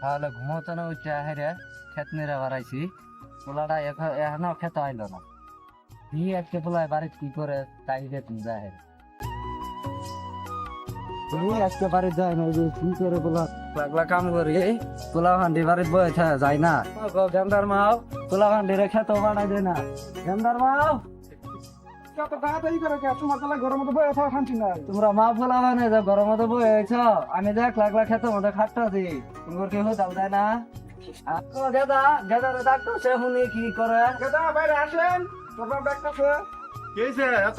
তাহলে ঘুমোতো না উঠে হেরে খেত নিয়ে বাড়াইছি। পোলাটা এখন খেতে আইলো না। ই আজকে পোলায় বাড়িতে কি করে তাই যে তুমি যায় আজকে বাড়িতে যায় না কাম করি বাড়িতে যায় না। মাও, পোলা খেতে বাড়াই দে না। গেন্দার মাও! তোমার মা মানে যে গরম মতো বয়ে আইছ। আমি দেখ লাগলা খেতে মতো খাটতাছি তোমার কেউ দাও দেয় না? গেদা গেদা ডাক্তার সে হুনি কি করে? গেদা বাইরে আসেন। তোর বাপ দেখতেছে কেছে এত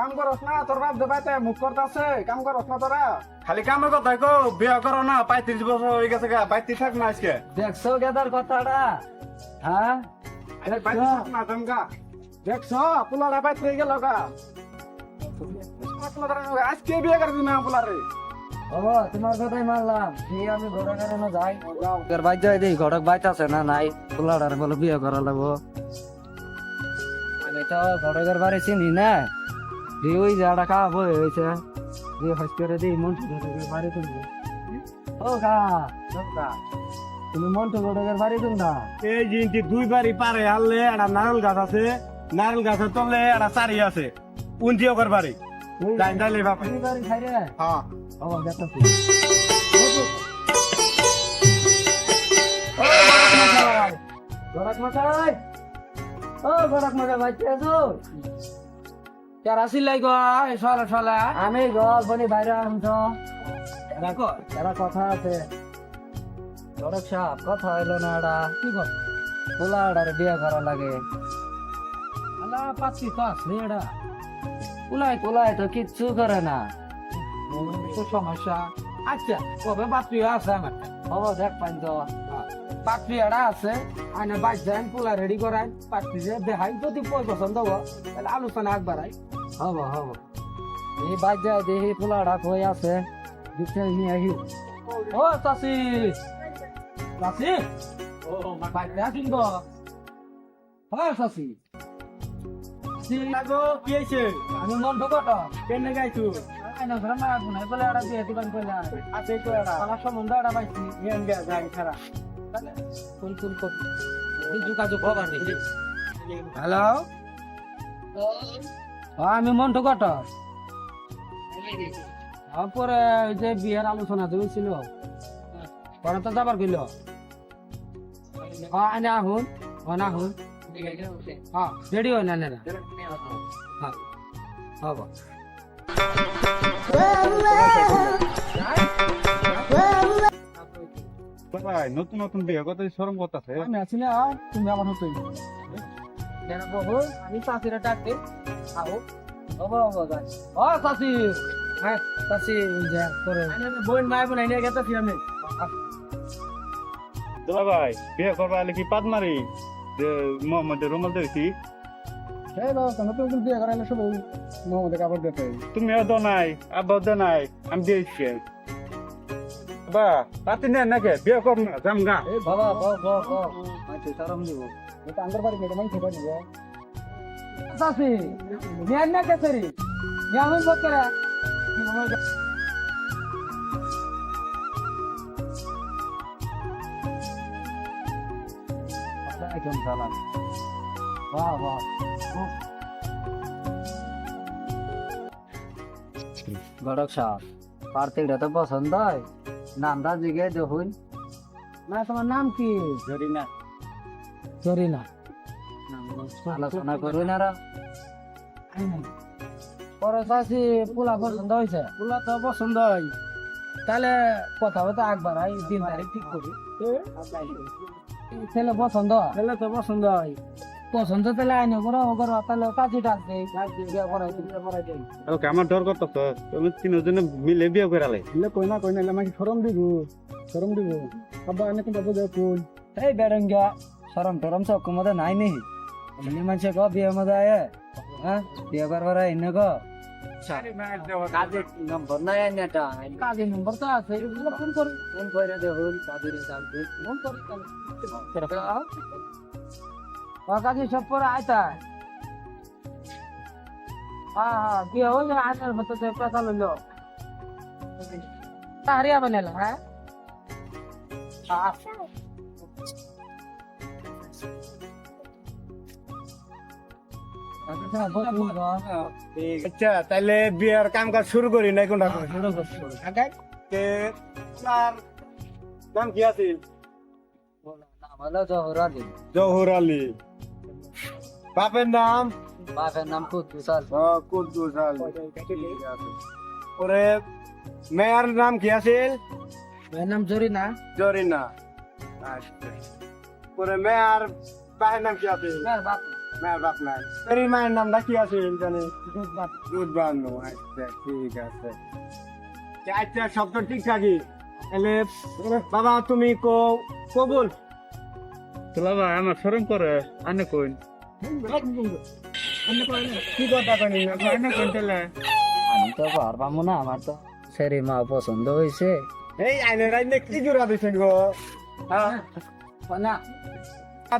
কাম করস না তোর বাপ দেবাইতে মুখ করতেছে। কাম করস না তোরা। খালি কামের কথা কো বিয়ে করো না পঁয়ত্রিশ বছর হয়ে গেছে গা থাক না আজকে। দেখছ গেদার কথাটা? হ্যাঁ? না দেখছ পোলাটা বাইতে হয়ে গেল আজকে বিয়ে করে দিন পোলারে। ও তোমার কথাই মানলাম। ঠিক আমি যাই? তোর বাইর যাই দেখি ঘটক বাইতে আছে না নাই? পোলাডার বলে বিয়ে করা লাগবো। আমি তো ঘটকের বাড়ি চিনি না। ওই জায়গাটা খাওয়া বই হয়েছে দিয়ে হস করে দিই মন্টু ঘটকের বাড়ি তুলবো। ও গা তুমি মন্টু ঘটকের বাড়ি তুল না এই দুই বাড়ি পারে হারলে একটা নারল গাছ আছে। নারল গাছের তলে একটা চারি আছে। উনটি ওকর বাড়ি। যাই যাইলে বাপে। হ্যাঁ। ও দেখতেছি। গড়ক মশাই। ও গড়ক মশাই বাইতে আছো? যার আসিল লাই গো সলা সলা। আমি গল বনি বাইরে রাখো এরা কথা আছে। গড়ক কথা হইল না কি কর পোলা বিয়ে করা লাগে। আলা পাচ্ছি তো আছে এটা পোলাই পোলাই তো কিচ্ছু করে না। তো সমস্যা। আচ্ছা কবে বাপি আছে আমার? হব দেখ পাইন তো। পাত্রী এড়া আছে, আইনে বাইক যাই পোলা রেডি করাই। পাত্রী যে দেখাই, যদি পয় পছন্দ হব তাহলে আলোচনা আগবাড়াই। হব হব। এই বাদ যায় দেখি পোলাটা কই আছে? দিতে নিয়ে আহি। ও চাষি চাষি ও বাইরে আসিন গো হ্যাঁ চাষি লাগো কি হয়েছে? আমি মন ঢুকট কেন গাইছু? আইনা ঘরে মা আগুন বলে এড়া দিয়ে দোকান কইলা আছে তো এরা আমার সম্বন্ধ এড়া পাইছি। ইয়ান গে যাই ছাড়া কোন কোন কোন যোগাযোগ হবার হ্যালো আমি মন্টু কট পরে ওই যে বিয়ের আলোচনা চলছিল পরে তো যাবার কইল হ্যাঁ আনে আহুন হন আহুন। রেডি হয় না নেরা হ্যাঁ হব ভাই নতুন নতুন বিয়ে কত শরম করতেছে আমি আছি না তুমি আমার বহু আমি চাষিরা ডাকতে আহো হব হব যাই ও চাষি হ্যাঁ চাষি যা করে বোন মায় বোন এনে গেছে আমি দুলা ভাই বিয়ে করবা হলে পাত মারি মোহাম্মদ রুমাল দেখছি এই বাবা নতুন নতুন বিয়ে করাইলে সব মোহাম্মদ কাপড় দিতে তুমিও তো নাই আব্বাও তো নাই আমি দিয়েছি বা পাতি নেন নাকি? বিয়ে কর না যাম গা। এই বাবা ব ব ব আচ্ছা তারাম দিব। এটা আন্দার বাড়ি মেয়ে মানে ছোট দিব চাষি নিয়ে না কে সরি নিয়ে আমি বক একদম সালাম বাহ বাহ। গড়ক সাপ পার্থিটা তো পছন্দ হয় নামটা জিগে দেখুন। না তোমার নাম কি? ধরি না জরিনা আলোচনা করুন আর পরে চাষি পোলা পছন্দ হয়েছে। পোলা তো পছন্দ হয় তাহলে কথা বলতে আই দিন তারিখ ঠিক করি। ছেলে পছন্দ ছেলে তো পছন্দ হয়। পছন্দ তাহলে আইনে করো করো তাহলে কাজে করাই দেয় ওকে আমার ডর করতেছ তুমি তিনজনে মিলে বিয়ে করালে ইলে কই না কই না আমাকে শরম দিব শরম দিব। আব্বা এনে কিন্তু বুঝে কোন? এই বেড়ঙ্গা সরম টরম সব মধ্যে নাই নি এমনি মানুষ ক বিয়ে মধ্যে আয় হ্যাঁ বিয়ে করবার এনে ক কাজের নম্বর নাই এনেটা কাজে নম্বর তো আছে এগুলো ফোন করি। ফোন করে দেখুন কাজের চালতে ফোন করি কাজে সব পরে আইতা হ্যাঁ হ্যাঁ বিয়ে হয়ে যায় আইনের মতো লইল। বানালা হ্যাঁ? আচ্ছা তাহলে বিয়ের কাম কাজ শুরু করি না কোনটা নাম কি আছে? জহর আলী। বাপের নাম? বাপের নাম কুদ্দুস কুদ্দুস ওরে মেয়ের নাম কি আছে? এর নাম জরিনা। জরিনা। আচ্ছা। ওরে মেয়ের বাপের নাম কি আছে? মেয়ের বাপ। নাই তোর মায়ের নামটা কি আছে জানি? দুধ বানো আচ্ছা ঠিক আছে। আচ্ছা সব তো ঠিকঠাকই। তাহলে বাবা তুমি কো কবুল। তোলা ভাই আমার শরম করে আনে কইন। কি কথা কইনি? আনে কইন তাহলে। আমি তো পারবাম না আমার তো সেরি মা পছন্দ হয়েছে এই আইনে রাইনে কি জোড়া দিছেন গো? হ্যাঁ। না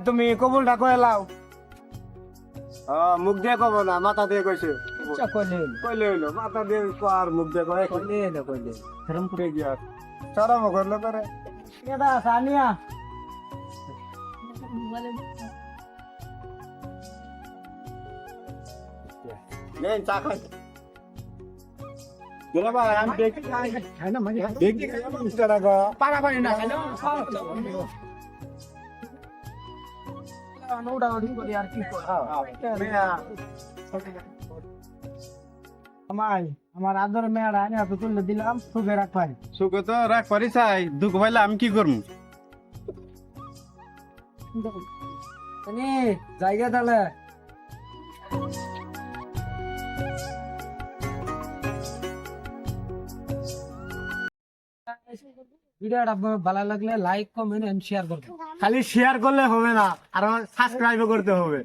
তুমি কবুলটা কয়ে লাও। মুখ দিয়ে কব না মাথা দিয়ে কইছে। করলে কইলে হইল। মাথা দিয়ে কো আর মুখ দিয়ে কয় কইলে এলো কইলে। শরম করে গিয়া। চরম করল করে কেডা সানিয়া নেন চা খাই আমি দেখি। মানে দেখি। পারা পারি না। ওডি করি আর কি আমাই আমার আদর মেয়েরা আনি হাতে তুলে দিলাম সুখে রাখবাই সুখ তো রাখ পারি চাই দুঃখ পাইলে আমি কি করব জায়গা তাহলে ভিডিওটা ভালো লাগলে লাইক কমেন্ট এন্ড শেয়ার করবেন খালি শেয়ার করলে হবে না আর সাবস্ক্রাইব করতে হবে।